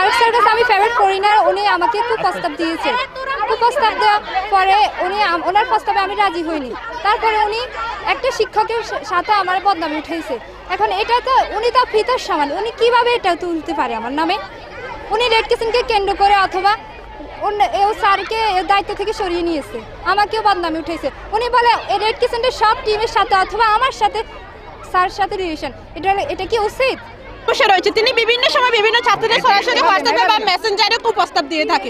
আমি ফেভারিট করি না উনি আমাকে খুব প্রস্তাব দিয়েছে। খুব প্রস্তাব দেওয়ার পরে উনি ওনার প্রস্তাবে আমি রাজি হইনি। তারপরে উনি একটা শিক্ষকের সাথে আমার বদনামে উঠেছে এখন এটা তো উনি তো ফিতর সমান উনি কীভাবে এটা তুলতে পারে আমার নামে? উনি রেড কিচেনকে কেন্দ্র করে অথবা ও স্যারকে দায়িত্ব থেকে সরিয়ে নিয়েছে। আমাকেও বদনামে উঠেছে উনি বলে রেড কিচেনের সব টিমের সাথে অথবা আমার সাথে স্যার সাথে রিলেশন এটা এটা কি উচিত? বসে রয়েছে। তিনি বিভিন্ন সময় বিভিন্ন ছাত্রদের সরাসরি হোয়াটসঅ্যাপে বা মেসেঞ্জারে কুপ্রস্তাব দিয়ে থাকেন।